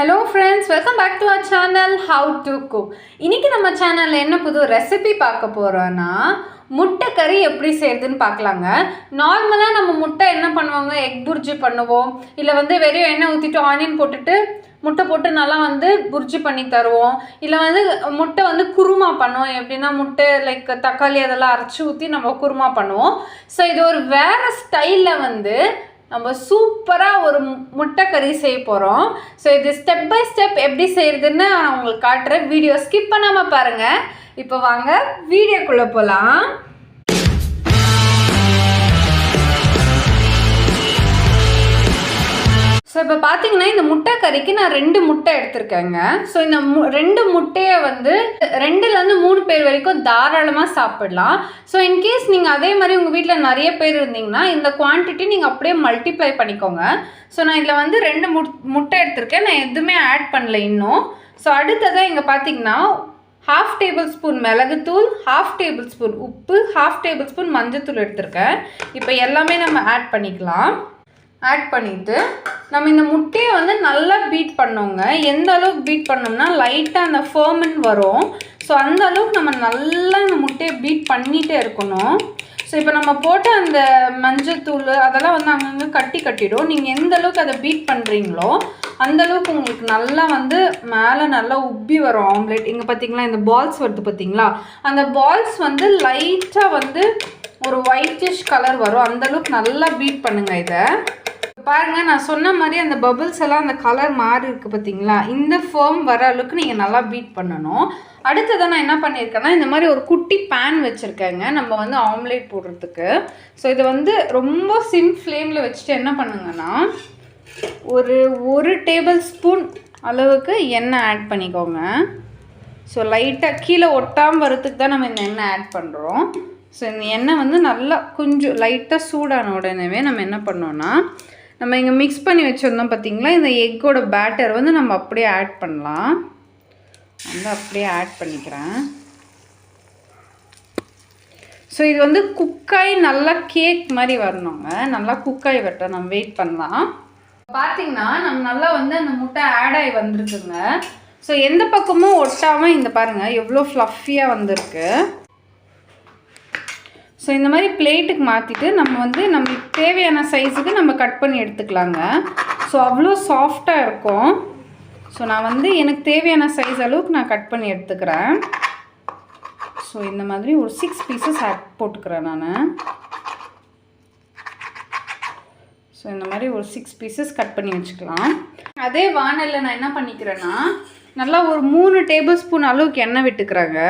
Hello friends welcome back to our channel how to cook இன்னைக்கு நம்ம சேனலில் என்ன புது ரெசிபி பார்க்க போகிறோன்னா முட்டை கறி எப்படி செய்யறதுன்னு பார்க்கலாங்க. நார்மலாக நம்ம முட்டை என்ன பண்ணுவாங்க? எக் புர்ஜி பண்ணுவோம். இல்லை வந்து வெறும் எண்ணெய் ஊற்றிட்டு ஆனியன் போட்டுட்டு முட்டை போட்டு நல்லா வந்து புர்ஜி பண்ணி தருவோம். இல்லை வந்து முட்டை வந்து குருமா பண்ணுவோம். எப்படின்னா முட்டை லைக் தக்காளி அதெல்லாம் அரைச்சி ஊற்றி நம்ம குருமா பண்ணுவோம். ஸோ இது ஒரு வேறு ஸ்டைலில் வந்து நம்ம சூப்பராக ஒரு முட்டைக்கறி முட்டை கறி செய்ய போகிறோம் ஸோ இது ஸ்டெப் பை ஸ்டெப் எப்படி செய்கிறதுன்னு நான் உங்களுக்கு காட்டுறேன். வீடியோ ஸ்கிப் பண்ணாமல் பாருங்கள் இப்போ வாங்க வீடியோக்குள்ளே போகலாம் இப்போ பார்த்தீங்கன்னா இந்த முட்டை கறிக்கு நான் ரெண்டு முட்டை எடுத்திருக்கேங்க. ஸோ இந்த மு ரெண்டு முட்டையை வந்து ரெண்டுலேருந்து மூணு பேர் வரைக்கும் தாராளமாக சாப்பிடலாம். ஸோ இன்கேஸ் நீங்கள் அதே மாதிரி உங்கள் வீட்டில் நிறைய பேர் இருந்தீங்கன்னா இந்த குவான்டிட்டி நீங்கள் அப்படியே மல்டிப்ளை பண்ணிக்கோங்க. ஸோ நான் இதில் வந்து ரெண்டு முட் முட்டை எடுத்திருக்கேன். நான் எதுவுமே ஆட் பண்ணல இன்னும். ஸோ அடுத்ததாக இங்கே பார்த்தீங்கன்னா ஹாஃப் டேபிள் ஸ்பூன் மிளகுத்தூள் ஹாஃப் டேபிள் ஸ்பூன் உப்பு ஹாஃப் டேபிள் ஸ்பூன் மஞ்சத்தூள் எடுத்திருக்கேன். இப்போ எல்லாமே நம்ம ஆட் பண்ணிக்கலாம். ஆட் பண்ணிவிட்டு நம்ம இந்த முட்டையை வந்து நல்லா பீட் பண்ணோங்க. எந்த அளவுக்கு பீட் பண்ணோம்னா லைட்டாக அந்த ஃபர்மன் வரும். ஸோ அந்த அளவுக்கு நம்ம நல்லா இந்த முட்டையை பீட் பண்ணிகிட்டே இருக்கணும். ஸோ இப்போ நம்ம போட்ட அந்த மஞ்சத்தூள் அதெல்லாம் வந்து அங்கங்கே கட்டி கட்டிடும். நீங்கள் எந்த அளவுக்கு அதை பீட் பண்ணுறீங்களோ அந்த அளவுக்கு உங்களுக்கு நல்லா வந்து மேலே நல்லா உப்பி வரும் ஆம்லேட் இங்கே பார்த்தீங்களா இந்த பால்ஸ் வருது பார்த்தீங்களா அந்த பால்ஸ் வந்து லைட்டாக வந்து ஒரு ஒயிட்டிஷ் கலர் வரும். அந்தளவுக்கு நல்லா பீட் பண்ணுங்கள் இதை. பாருங்க நான் சொன்ன மாதிரி அந்த பபுள்ஸ் எல்லாம் அந்த கலர் மாறி இருக்கு பார்த்தீங்களா இந்த ஃபேம் வர அளவுக்கு நீங்கள் நல்லா பீட் பண்ணணும். அடுத்ததான் நான் என்ன பண்ணியிருக்கேன்னா இந்த மாதிரி ஒரு குட்டி பேன் வச்சுருக்கேங்க. நம்ம வந்து ஆம்லேட் போடுறதுக்கு. ஸோ இதை வந்து ரொம்ப சிம் ஃப்ளேமில் வச்சுட்டு என்ன பண்ணுங்கன்னா ஒரு ஒரு டேபிள் ஸ்பூன் அளவுக்கு எண்ணெய் ஆட் பண்ணிக்கோங்க. ஸோ லைட்டாக கீழே ஒட்டாமல் வரதுக்கு தான் நம்ம இந்த எண்ணெய் ஆட் பண்ணுறோம் ஸோ இந்த எண்ணெய் வந்து நல்லா கொஞ்சம் லைட்டாக சூடான உடனேவே நம்ம என்ன பண்ணோன்னா நம்ம இங்கே மிக்ஸ் பண்ணி வச்சுருந்தோம் பார்த்திங்களா இந்த எக்கோட பேட்டர் வந்து நம்ம அப்படியே ஆட் பண்ணலாம். வந்து அப்படியே ஆட் பண்ணிக்கிறேன். ஸோ இது வந்து குக்காய் நல்லா கேக் மாதிரி வரணுங்க. நல்லா குக்காய் வரட்டும். நம்ம வெயிட் பண்ணலாம். பார்த்திங்கன்னா நம்ம நல்லா வந்து அந்த முட்டை ஆட் ஆகி வந்திருக்குங்க. ஸோ எந்த பக்கமும் ஒட்டாமல் இந்த பாருங்கள் எவ்வளோ ஃப்ளஃபியாக வந்திருக்கு. ஸோ இந்த மாதிரி பிளேட்டுக்கு மாற்றிட்டு நம்ம வந்து நம்மளுக்கு தேவையான சைஸுக்கு நம்ம கட் பண்ணி எடுத்துக்கலாங்க. ஸோ அவ்வளோ சாஃப்டாக இருக்கும். ஸோ நான் வந்து எனக்கு தேவையான சைஸ் அளவுக்கு நான் கட் பண்ணி எடுத்துக்கிறேன். ஸோ இந்த மாதிரி ஒரு சிக்ஸ் பீசஸ் ஆட் போட்டுக்கிறேன் நான். ஸோ இந்த மாதிரி ஒரு சிக்ஸ் பீசஸ் கட் பண்ணி வச்சுக்கலாம். அதே வானலில் நான் என்ன பண்ணிக்கிறேன்னா நல்லா ஒரு மூணு டேபிள் ஸ்பூன் அளவுக்கு எண்ணெய் விட்டுக்கிறேங்க.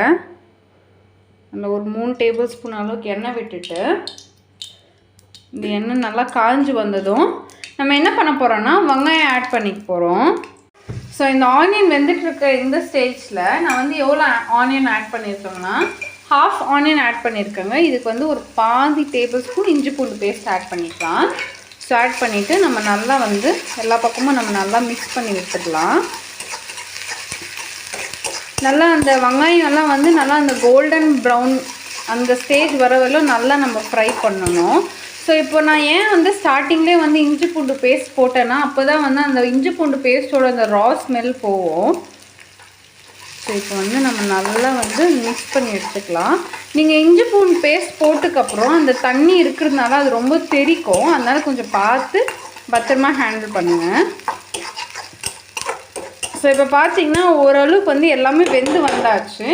அந்த ஒரு மூணு டேபிள் ஸ்பூன் அளவுக்கு எண்ணெய் விட்டுட்டு இந்த எண்ணெய் நல்லா காஞ்சி வந்ததும் நம்ம என்ன பண்ண போகிறோன்னா வெங்காயம் ஆட் பண்ணிக்க போகிறோம் ஸோ இந்த ஆனியன் வெந்துட்டுருக்க இந்த ஸ்டேஜில் நான் வந்து எவ்வளோ ஆனியன் ஆட் பண்ணியிருக்கேங்கன்னா ஹாஃப் ஆனியன் ஆட் பண்ணியிருக்கேங்க இதுக்கு வந்து ஒரு பாதி டேபிள் ஸ்பூன் இஞ்சி பூண்டு பேஸ்ட் ஆட் பண்ணிக்கலாம். ஸோ ஆட் பண்ணிவிட்டு நம்ம நல்லா வந்து எல்லா பக்கமும் நம்ம நல்லா மிக்ஸ் பண்ணி விட்டுக்கலாம் நல்லா அந்த வெங்காயம் எல்லாம் வந்து நல்லா அந்த கோல்டன் ப்ரௌன் அந்த ஸ்டேஜ் வர வரலும் நல்லா நம்ம ஃப்ரை பண்ணணும். ஸோ இப்போ நான் ஏன் வந்து ஸ்டார்டிங்லேயே வந்து இஞ்சி பூண்டு பேஸ்ட் போட்டேன்னா அப்போ தான் வந்து அந்த இஞ்சி பூண்டு பேஸ்ட்டோட அந்த ரா ஸ்மெல் போகும். ஸோ இப்போ வந்து நம்ம நல்லா வந்து மிக்ஸ் பண்ணி எடுத்துக்கலாம். நீங்கள் இஞ்சி பூண்டு பேஸ்ட் போட்டுக்கப்புறம் அந்த தண்ணி இருக்கிறதுனால அது ரொம்ப தெரிக்கும். அதனால் கொஞ்சம் பார்த்து பத்திரமா ஹேண்டில் பண்ணுங்கள் ஸோ இப்போ பார்த்தீங்கன்னா ஓரளவுக்கு வந்து எல்லாமே வெந்து வந்தாச்சு.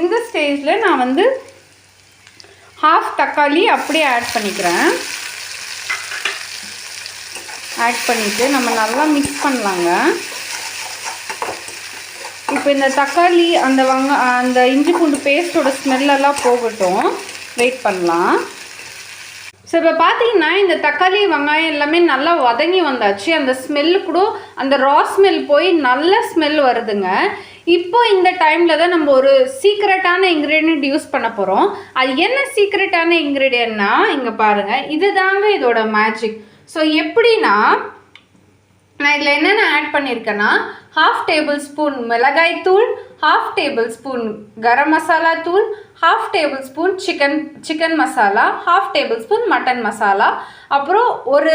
இந்த ஸ்டேஜில் நான் வந்து ஹாஃப் தக்காளி அப்படியே ஆட் பண்ணிக்கிறேன். ஆட் பண்ணிவிட்டு நம்ம நல்லா மிக்ஸ் பண்ணலாங்க. இப்போ இந்த தக்காளி அந்த வங்க அந்த இஞ்சி பூண்டு பேஸ்ட்டோட ஸ்மெல்லெல்லாம் போகட்டும். வெயிட் பண்ணலாம். ஸோ இப்போ பார்த்தீங்கன்னா இந்த தக்காளி வெங்காயம் எல்லாமே நல்லா வதங்கி வந்தாச்சு. அந்த ஸ்மெல்லு கூட அந்த ரா ஸ்மெல் போய் நல்ல ஸ்மெல் வருதுங்க. இப்போ இந்த டைமில் தான் நம்ம ஒரு சீக்ரெட்டான இன்க்ரீடியன்ட் யூஸ் பண்ண போகிறோம் அது என்ன சீக்ரெட்டான இன்க்ரீடியன்ட்னா இங்கே பாருங்கள் இது தாங்க இதோட மேஜிக் ஸோ எப்படின்னா நான் இதில் என்னென்ன ஆட் பண்ணியிருக்கேன்னா ஹாஃப் டேபிள் ஸ்பூன் மிளகாய் தூள் half tablespoon garam masala தூள் half tablespoon chicken chicken masala half tablespoon mutton masala அப்புறம் ஒரு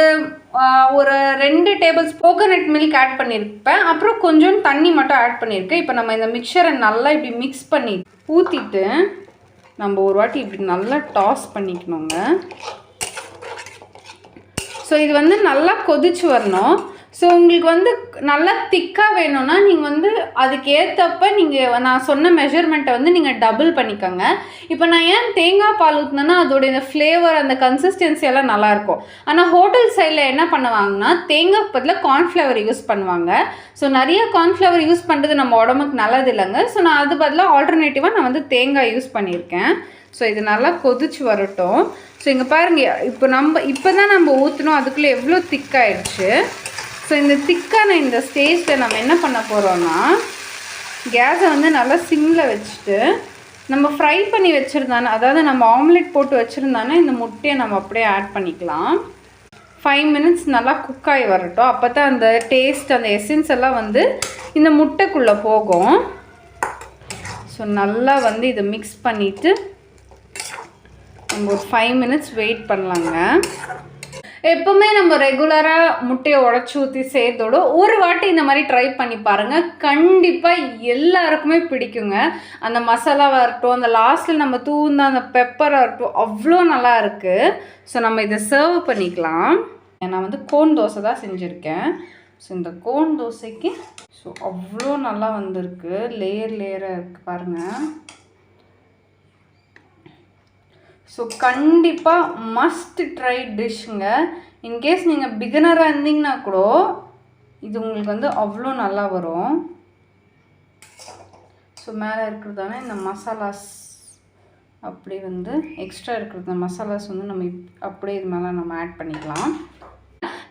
ஒரு ரெண்டு டேபிள் கோகோனட் மில்க் ஆட் பண்ணியிருப்பேன் அப்புறம் கொஞ்சம் தண்ணி மட்டும் ஆட் பண்ணியிருக்கேன் இப்போ நம்ம இந்த மிக்சரை நல்லா இப்படி மிக்ஸ் பண்ணி ஊற்றிட்டு நம்ம ஒரு வாட்டி இப்படி நல்லா டாஸ் பண்ணிக்கணுங்க. ஸோ இது வந்து நல்லா கொதிச்சு வரணும். ஸோ உங்களுக்கு வந்து நல்லா திக்காக வேணும்னா நீங்கள் வந்து அதுக்கு ஏற்றப்ப நீங்கள் நான் சொன்ன மெஷர்மெண்ட்டை வந்து நீங்கள் டபுள் பண்ணிக்கோங்க. இப்போ நான் ஏன் தேங்காய் பால் ஊற்றினேன்னா அதோட இந்த ஃப்ளேவர் அந்த கன்சிஸ்டன்சி எல்லாம் நல்லாயிருக்கும் ஆனால் ஹோட்டல் சைடில் என்ன பண்ணுவாங்கன்னா தேங்காய் பதில் கார்ன்ஃப்ளவர் யூஸ் பண்ணுவாங்க. ஸோ நிறைய கார்ன்ஃப்ளவர் யூஸ் பண்ணுறது நம்ம உடம்புக்கு நல்லது இல்லைங்க ஸோ நான் அது பதிலாக ஆல்டர்னேட்டிவாக நான் வந்து தேங்காய் யூஸ் பண்ணியிருக்கேன். ஸோ இது நல்லா கொதிச்சு வரட்டும். ஸோ இங்கே பாருங்க இப்போ நம்ம இப்போ தான் நம்ம ஊற்றினோம் அதுக்குள்ளே எவ்வளோ திக்காயிடுச்சு ஸோ இந்த திக்கான இந்த ஸ்டேஜில் நம்ம என்ன பண்ண போகிறோன்னா கேஸை வந்து நல்லா சிம்மில் வச்சுட்டு நம்ம ஃப்ரை பண்ணி வச்சுருந்தானே அதாவது நம்ம ஆம்லெட் போட்டு வச்சுருந்தானே இந்த முட்டையை நம்ம அப்படியே ஆட் பண்ணிக்கலாம். ஃபைவ் மினிட்ஸ் நல்லா குக் ஆகி வரட்டும். அப்போ தான் அந்த டேஸ்ட் அந்த எசன்ஸ் எல்லாம் வந்து இந்த முட்டைக்குள்ளே போகும். ஸோ நல்லா வந்து இதை மிக்ஸ் பண்ணிவிட்டு நம்ம ஒரு ஃபைவ் மினிட்ஸ் வெயிட் பண்ணலாங்க. எப்போவுமே நம்ம ரெகுலராக முட்டையை உடச்சி ஊற்றி சேர்த்தோட ஒரு வாட்டி இந்த மாதிரி ட்ரை பண்ணி பாருங்கள் கண்டிப்பாக எல்லாருக்குமே பிடிக்குங்க. அந்த மசாலாவாக இருக்கட்டும் அந்த லாஸ்ட்டில் நம்ம தூந்த அந்த பெப்பராக இருக்கட்டும் அவ்வளோ நல்லா இருக்குது ஸோ நம்ம இதை சர்வ் பண்ணிக்கலாம். நான் வந்து கோன் தோசை தான் செஞ்சுருக்கேன். ஸோ இந்த கோன் தோசைக்கு ஸோ அவ்வளோ நல்லா வந்திருக்கு. லேயர் லேயராக இருக்குது பாருங்கள் ஸோ கண்டிப்பாக மஸ்ட் ட்ரை டிஷ்ஷுங்க இன்கேஸ் நீங்கள் பிகினராக இருந்தீங்கன்னா கூட இது உங்களுக்கு வந்து அவ்வளோ நல்லா வரும். ஸோ மேலே இருக்கிறதான இந்த மசாலாஸ் அப்படி வந்து எக்ஸ்ட்ரா இருக்கிற மசாலாஸ் வந்து நம்ம இப் அப்படியே இது மேலே நம்ம ஆட் பண்ணிக்கலாம்.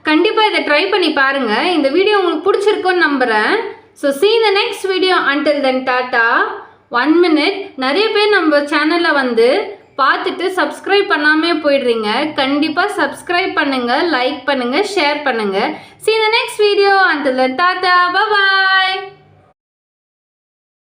கண்டிப்பாக இதை ட்ரை பண்ணி பாருங்கள் இந்த வீடியோ உங்களுக்கு பிடிச்சிருக்குன்னு நம்புகிறேன் so see the next video until then tata one minute நிறைய பேர் நம்ம சேனலில் வந்து பார்த்துட்டு சப்ஸ்கிரைப் பண்ணாமே போயிடுறீங்க. கண்டிப்பாக சப்ஸ்கிரைப் பண்ணுங்கள் லைக் பண்ணுங்கள் ஷேர் பண்ணுங்கள் சி த நெக்ஸ்ட் வீடியோ அந்த தாத்தா பாய்